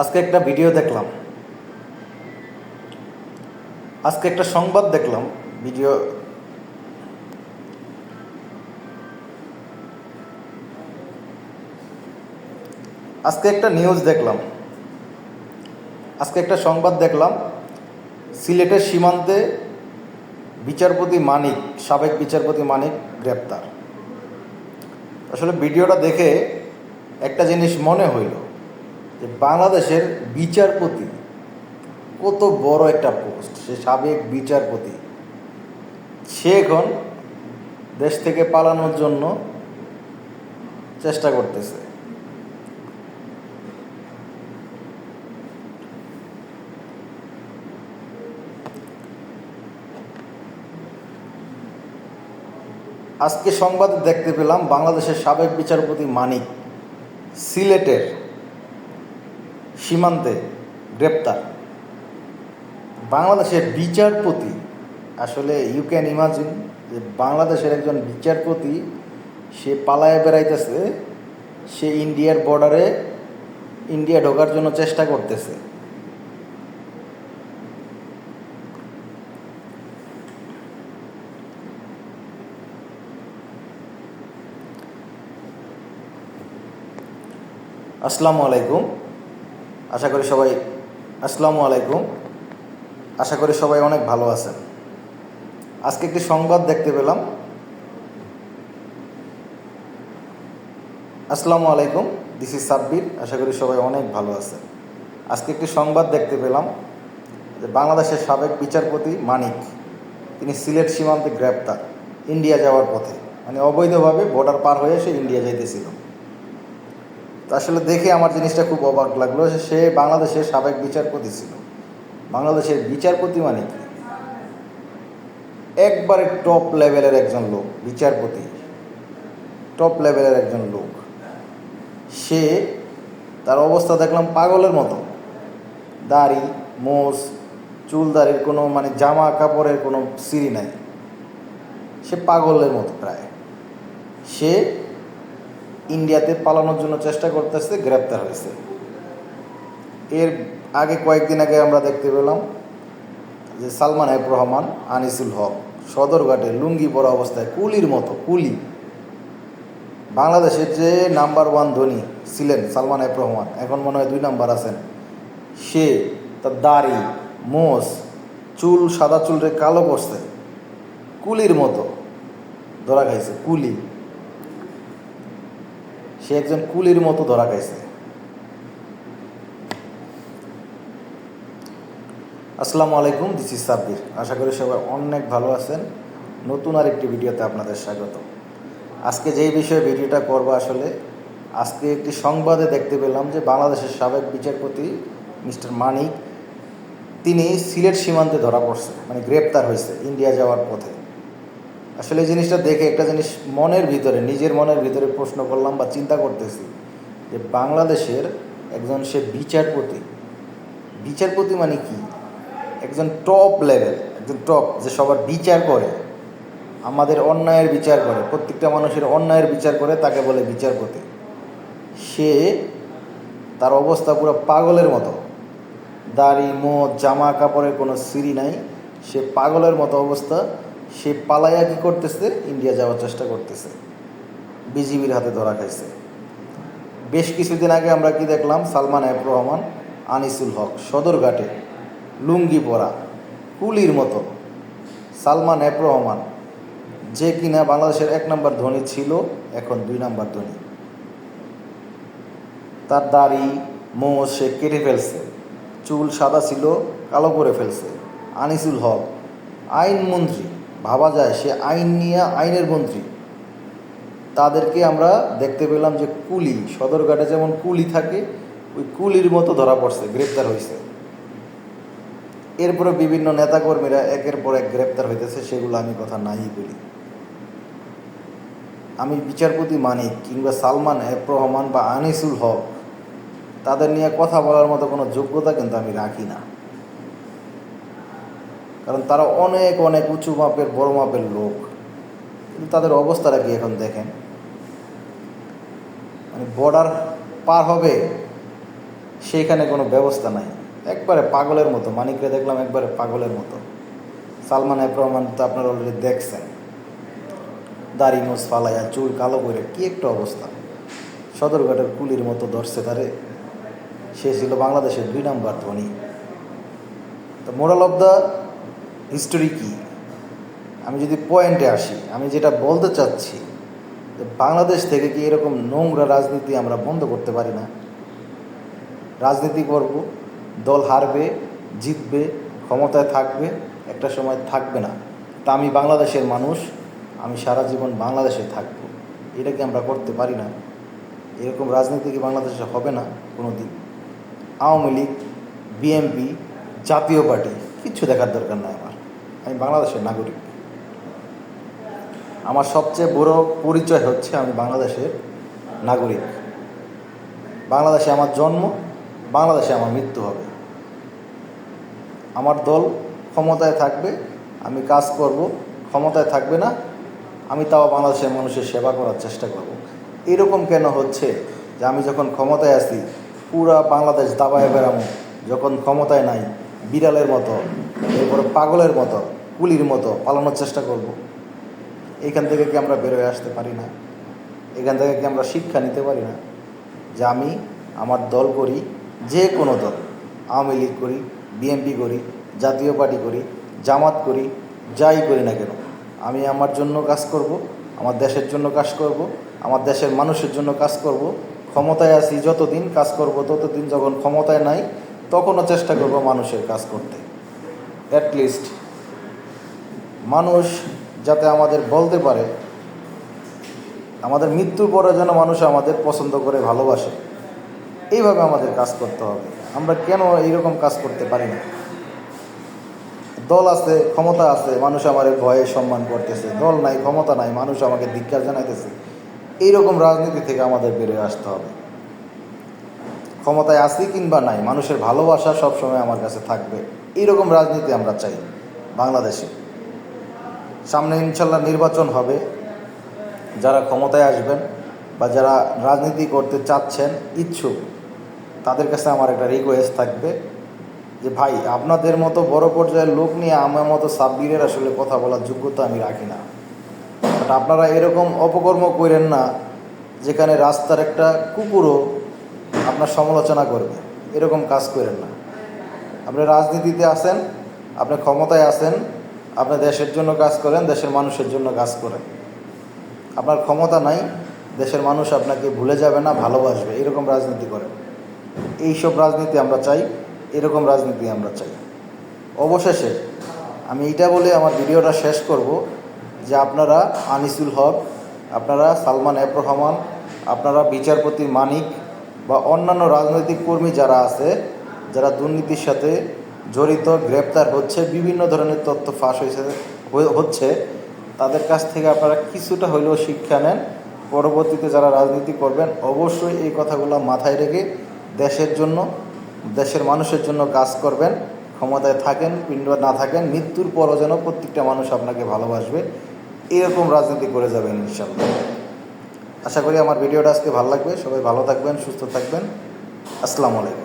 আজকে একটা ভিডিও দেখলাম। আজকে একটা সংবাদ দেখলাম, ভিডিও। আজকে একটা নিউজ দেখলাম। আজকে একটা সংবাদ দেখলাম, সিলেটের সীমান্তে বিচারপতি মানিক, সাবেক বিচারপতি মানিক গ্রেপ্তার। আসলে ভিডিওটা দেখে একটা জিনিস মনে হইল। যে বাংলাদেশের বিচারপতি কত বড় একটা পোস্ট, সে সাবেক বিচারপতি। সে এখন দেশ থেকে পালানোর জন্য চেষ্টা করতেছে। আজকে সংবাদে দেখতে পেলাম বাংলাদেশের সাবেক বিচারপতি মানিক, সিলেটের সীমান্তে গ্রেপ্তার। বাংলাদেশের বিচারপতি, আসলে ইউ ক্যান ইমাজিন যে বাংলাদেশের একজন বিচারপতি, সে পালায় বেড়াইতেছে, সে ইন্ডিয়ার বর্ডারে ইন্ডিয়া ঢোকার জন্য চেষ্টা করতেছে। আসসালামু আলাইকুম। আশা করি সবাই আসসালামু আলাইকুম। আশা করি সবাই অনেক ভালো আছেন। আজকে একটি সংবাদ দেখতে পেলাম। আসসালামু আলাইকুম দিস ইজ সাব্বির। আশা করি সবাই অনেক ভালো আছেন। আজকে একটি সংবাদ দেখতে পেলাম যে বাংলাদেশের সাবেক বিচারপতি মানিক, তিনি সিলেট সীমান্তে গ্রেপ্তার, ইন্ডিয়া যাওয়ার পথে। মানে অবৈধভাবে বর্ডার পার হয়ে সে ইন্ডিয়া যাইতেছিল। আসলে দেখে আমার জিনিসটা খুব অবাক লাগল সে বাংলাদেশের সাবেক বিচারপতি ছিল। বাংলাদেশের বিচারপতি মানে কি? একবারে টপ লেভেলের একজন লোক, বিচারপতি। টপ লেভেলের একজন লোক। সে তার অবস্থা দেখলাম পাগলের মতো। দাড়ি, মোজ চুল দাড়ির কোনো মানে জামা কাপড়ের কোনো সিঁড়ি নাই। সে পাগলের মতো প্রায়। সে ইন্ডিয়াতে পালানোর জন্য চেষ্টা করতেছে, গ্রেপ্তার হয়েছে। এর আগে কয়েকদিন আগে আমরা দেখতে পেলাম যে সালমান আইব রহমান, আনিসুল হক, সদরঘাটে লুঙ্গি পরা অবস্থায় কুলির মতো, কুলি। বাংলাদেশের যে নাম্বার ওয়ান ধনী ছিলেন সালমান আইব রহমান, এখন মনে হয় দুই নাম্বার আছেন। সে তার দাড়ি মোষ চুল, সাদা চুলরে কালো করছে, কুলির মতো ধরা খাইছে, কুলি। সে একজন কুলির মতো ধরা গেছে আসসালামু আলাইকুম দিস ইজ সাব্বির। আশা করি সবাই অনেক ভালো আছেন। নতুন আর একটি ভিডিওতে আপনাদের স্বাগত। আজকে যেই বিষয়ে ভিডিওটা করব আসলে, আজকে একটি সংবাদে দেখতে পেলাম যে বাংলাদেশের সাবেক বিচারপতি মিস্টার মানিক, তিনি সিলেট সীমান্তে ধরা পড়ছে মানে গ্রেপ্তার হয়েছে ইন্ডিয়া যাওয়ার পথে। আসলে জিনিসটা দেখে একটা জিনিস মনের ভিতরে, নিজের মনের ভিতরে প্রশ্ন করলাম বা চিন্তা করতেছি যে বাংলাদেশের একজন সে বিচারপতি বিচারপতি মানে কি? একজন টপ লেভেল একজন টপ যে সবার বিচার করে, আমাদের অন্যায়ের বিচার করে, প্রত্যেকটা মানুষের অন্যায়ের বিচার করে তাকে বলে বিচারপতি। সে তার অবস্থা পুরো পাগলের মতো। দাড়ি মোট জামা কাপড়ের কোনো সিঁড়ি নাই। সে পাগলের মতো অবস্থা। সে পালাইয়া কি করতেছে? ইন্ডিয়া যাওয়ার চেষ্টা করতেছে। বিজিবির হাতে ধরা খাইছে। বেশ কিছুদিন আগে আমরা কি দেখলাম? সালমান এফ রহমান, আনিসুল হক সদরঘাটে লুঙ্গি পরা, কুলির মতো। সালমান এফ রহমান, যে কিনা বাংলাদেশের এক নম্বর ধনী ছিল, এখন দুই নম্বর ধনী। তার দাড়ি, মোষ সে কেটে ফেলছে। চুল সাদা ছিল, কালো করে ফেলছে। আনিসুল হক, আইনমন্ত্রী। ভাবা যায়, সে আইন নিয়ে আইনের মন্ত্রী। তাদেরকে আমরা দেখতে পেলাম যে কুলি, সদরঘাটে যেমন কুলি থাকে, ওই কুলির মতো ধরা পড়ছে, গ্রেপ্তার হয়েছে এরপরে বিভিন্ন নেতাকর্মীরা একের পর এক গ্রেপ্তার হইতেছে, সেগুলো আমি কথা নাই বলি। আমি বিচারপতি মানিক কিংবা সালমান এফ রহমান বা আনিসুল হক, তাদের নিয়ে কথা বলার মতো কোনো যোগ্যতা কিন্তু আমি রাখি না। কারণ তারা অনেক অনেক উঁচু মাপের, বড় মাপের লোক। কিন্তু তাদের অবস্থাটা কি এখন দেখেন? মানে বর্ডার পার হবে, সেইখানে কোনো ব্যবস্থা নাই। একবারে পাগলের মতো, মানিকরে দেখলাম একবারে পাগলের মতো। সালমান এফ রহমান তো আপনারা অলরেডি দেখছেন। দাড়ি মোজ ফালাইয়া চুল কালো করে, কি একটা অবস্থা। সদরঘাটের কুলির মতো ধরছে তারে। সে ছিল বাংলাদেশের দুই নাম্বার ধনী। তো মোরাল অফ দ্য হিস্টোরি কি? আমি যদি পয়েন্টে আসি, আমি যেটা বলতে চাচ্ছি, যে বাংলাদেশ থেকে কি এরকম নোংরা রাজনীতি আমরা বন্ধ করতে পারি না? রাজনীতি করব দল হারবে, জিতবে, ক্ষমতায় থাকবে, একটা সময় থাকবে না। তা আমি বাংলাদেশের মানুষ, আমি সারা জীবন বাংলাদেশে থাকব। এটা কি আমরা করতে পারি না? এরকম রাজনীতি কি বাংলাদেশে হবে না কোনো দিন আওয়ামী লীগ বিএমপি জাতীয় পার্টি কিচ্ছু দেখার দরকার নাই আমার। আমি বাংলাদেশের নাগরিক। আমার সবচেয়ে বড় পরিচয় হচ্ছে আমি বাংলাদেশের নাগরিক। বাংলাদেশে আমার জন্ম, বাংলাদেশে আমার মৃত্যু হবে। আমার দল ক্ষমতায় থাকবে, আমি কাজ করব, ক্ষমতায় থাকবে না, আমি তাও বাংলাদেশের মানুষের সেবা করার চেষ্টা করব। এরকম কেন হচ্ছে যে আমি যখন ক্ষমতায় আছি, পুরা বাংলাদেশ দাবায় বেড়ামো, যখন ক্ষমতায় নাই বিড়ালের মতো, এরপরে পাগলের মতো, কুলির মতো পালানোর চেষ্টা করব। এখান থেকে কি আমরা বেরোয় আসতে পারি না এখান থেকে কি আমরা শিক্ষা নিতে পারি না যে আমি আমার দল করি, যে কোনো দল, আওয়ামী লীগ করি, বিএনপি করি, জাতীয় পার্টি করি, জামাত করি, যাই করি না কেন, আমি আমার জন্য কাজ করব, আমার দেশের জন্য কাজ করব, আমার দেশের মানুষের জন্য কাজ করব, ক্ষমতায় আছি যতদিন কাজ করব, ততদিন যখন ক্ষমতায় নাই তখনও চেষ্টা করব মানুষের কাজ করতে। অ্যাটলিস্ট মানুষ যাতে আমাদের বলতে পারে, আমাদের মৃত্যুর পরে যেন মানুষ আমাদের পছন্দ করে, ভালোবাসে। এইভাবে আমাদের কাজ করতে হবে। আমরা কেন এইরকম কাজ করতে পারি না? দল আছে, ক্ষমতা আছে, মানুষ আমার ভয়ে সম্মান করতেছে। দল নাই, ক্ষমতা নাই, মানুষ আমাকে ধিক্কার জানাইতেছে। এইরকম রাজনীতি থেকে আমাদের বেরোয় আসতে হবে। ক্ষমতায় আসি কিংবা নাই, মানুষের ভালোবাসা সবসময় আমার কাছে থাকবে। এইরকম রাজনীতি আমরা চাই বাংলাদেশে। সামনে ইনশাল্লাহ নির্বাচন হবে। যারা ক্ষমতায় আসবেন বা যারা রাজনীতি করতে চাচ্ছেন, ইচ্ছুক, তাদের কাছে আমার একটা রিকোয়েস্ট থাকবে যে, ভাই, আপনাদের মতো বড় পর্যায়ের লোক নিয়ে আমার মতো সাব্বিরের আসলে কথা বলার যোগ্যতা আমি রাখি না। আপনারা এরকম অপকর্ম করেন না, যেখানে রাস্তার একটা কুকুরও আপনার সমালোচনা করবে। এরকম কাজ করেন না। আপনি রাজনীতিতে আসেন আপনি ক্ষমতায় আসেন আপনি দেশের জন্য কাজ করেন, দেশের মানুষের জন্য কাজ করেন। আপনার ক্ষমতা নাই, দেশের মানুষ আপনাকে ভুলে যাবে না, ভালোবাসবে, এরকম রাজনীতি করেন। এইসব রাজনীতি আমরা চাই, এরকম রাজনীতি আমরা চাই। অবশেষে আমি এইটা বলে আমার ভিডিওটা শেষ করব যে আপনারা আনিসুল হক, আপনারা সালমান এফ রহমান, আপনারা বিচারপতি মানিক বা অন্যান্য রাজনৈতিক কর্মী যারা আছে, যারা দুর্নীতির সাথে জড়িত, গ্রেপ্তার হচ্ছে, বিভিন্ন ধরনের তথ্য ফাঁস হয়েছে হচ্ছে, তাদের কাছ থেকে আপনারা কিছুটা হইলেও শিক্ষা নেন। পরবর্তীতে যারা রাজনীতি করবেন, অবশ্যই এই কথাগুলো মাথায় রেখে দেশের জন্য, দেশের মানুষের জন্য কাজ করবেন, ক্ষমতায় থাকেন কিংবা না থাকেন, মৃত্যুর পরও যেন প্রত্যেকটা মানুষ আপনাকে ভালোবাসবে, এরকম রাজনীতি করে যাবেন ইনশাল্লাহ আশা করি আমার ভিডিওটা আজকে ভালো লাগবে। সবাই ভালো থাকবেন সুস্থ থাকবেন। আসসালামু আলাইকুম।